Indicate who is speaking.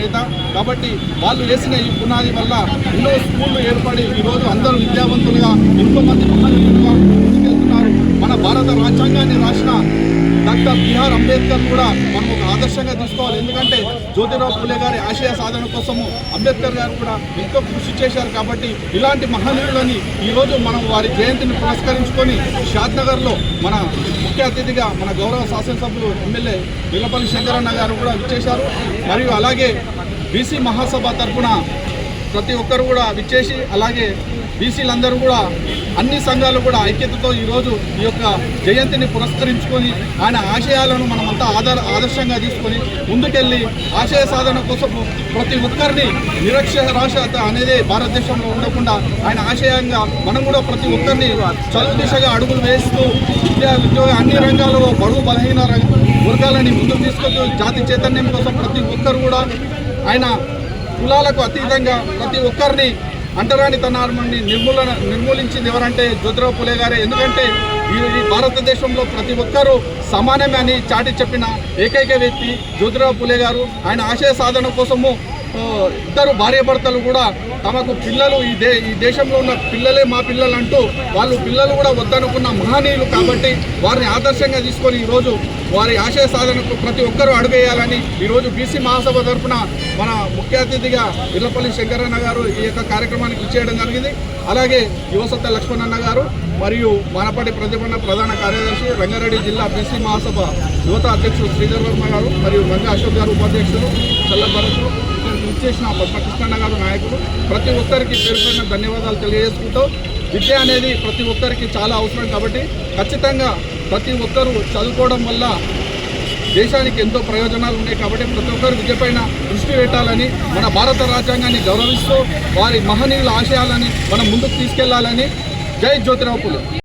Speaker 1: నేత. కాబట్టి వాళ్ళు వేసిన ఈ పునాది వల్ల ఎన్నో స్కూళ్ళు ఏర్పడి ఈరోజు అందరూ విద్యావంతులుగా ఎంతో మంది ముందుకెళ్తున్నారు. మన భారత రాజ్యాంగాన్ని రాసిన డాక్టర్ బిఆర్ అంబేద్కర్ కూడా మనం ఒక ఆదర్శంగా తీసుకోవాలి. ఎందుకంటే జ్యోతిరావు పూలే గారి ఆశయ సాధన కోసము అంబేద్కర్ గారు కూడా ఎంతో కృషి చేశారు కాబట్టి ఇలాంటి మహనీయులని ఈరోజు మనం వారి జయంతిని పురస్కరించుకొని షాద్నగర్లో మన ముఖ్య అతిథిగా మన గౌరవ శాసనసభ్యులు ఎమ్మెల్యే విలపల్లి శంకరన్న గారు కూడా విచ్చేశారు. మరియు అలాగే బీసీ మహాసభ తరఫున ప్రతి ఒక్కరు కూడా విచ్చేసి అలాగే బీసీలందరూ కూడా అన్ని సంఘాలు కూడా ఐక్యతతో ఈరోజు ఈ యొక్క జయంతిని పురస్కరించుకొని ఆయన ఆశయాలను మనమంతా ఆధార ఆదర్శంగా తీసుకొని ముందుకెళ్ళి ఆశయ సాధన కోసం ప్రతి ఒక్కరిని నిరక్షరాస్యత అనేది భారతదేశంలో ఉండకుండా ఆయన ఆశయంగా మనం కూడా ప్రతి ఒక్కరిని చదువు దిశగా అడుగులు వేస్తూ విద్యా ఉద్యోగ అన్ని రంగాల్లో బడుగు బలహీన వర్గాలని ముందుకు తీసుకొస్తూ జాతి చైతన్యం కోసం ప్రతి ఒక్కరు కూడా ఆయన కులాలకు అతీతంగా ప్రతి ఒక్కరిని అంటరానితనాన్ని నిర్మూలన నిర్మూలించింది ఎవరంటే జ్యోతిరావు పులే గారే. ఎందుకంటే ఈ భారతదేశంలో ప్రతి ఒక్కరూ సమానమే అని చాటి చెప్పిన ఏకైక వ్యక్తి జ్యోతిరావు పులే గారు. ఆయన ఆశయ సాధన కోసము ఇద్దరు భార్యాభర్తలు కూడా తమకు పిల్లలు ఈ దే ఈ దేశంలో ఉన్న పిల్లలే మా పిల్లలు అంటూ వాళ్ళు పిల్లలు కూడా వద్దనుకున్న మహనీయులు కాబట్టి వారిని ఆదర్శంగా తీసుకొని ఈరోజు వారి ఆశయ సాధనకు ప్రతి ఒక్కరూ అడుగేయాలని ఈరోజు బీసీ మహాసభ తరఫున మన ముఖ్య అతిథిగా ఇళ్ళపల్లి శంకరన్న గారు ఈ యొక్క కార్యక్రమానికి ఇచ్చేయడం జరిగింది. అలాగే యువసత్త లక్ష్మణన్న గారు మరియు మానపాటి ప్రతిపన్న ప్రధాన కార్యదర్శి రంగారెడ్డి జిల్లా బీసీ మహాసభ యువత అధ్యక్షుడు శ్రీధర్ వర్మ గారు మరియు గంగా అశోక్ గారు ఉపాధ్యక్షులు చల్లభరత్ భరత్ ఇచ్చేసిన పద్మకృష్ణన్న గారు నాయకుడు ప్రతి ఒక్కరికి పేరుపైన ధన్యవాదాలు తెలియజేసుకుంటూ విద్య అనేది ప్రతి ఒక్కరికి చాలా అవసరం కాబట్టి ఖచ్చితంగా ప్రతి ఒక్కరూ చదువుకోవడం వల్ల దేశానికి ఎంతో ప్రయోజనాలు ఉన్నాయి కాబట్టి ప్రతి ఒక్కరు విద్యపైన దృష్టి పెట్టాలని మన భారత రాజ్యాంగాన్ని గౌరవిస్తూ వారి మహనీయుల ఆశయాలని మనం ముందుకు తీసుకెళ్ళాలని. జై జ్యోతిరావు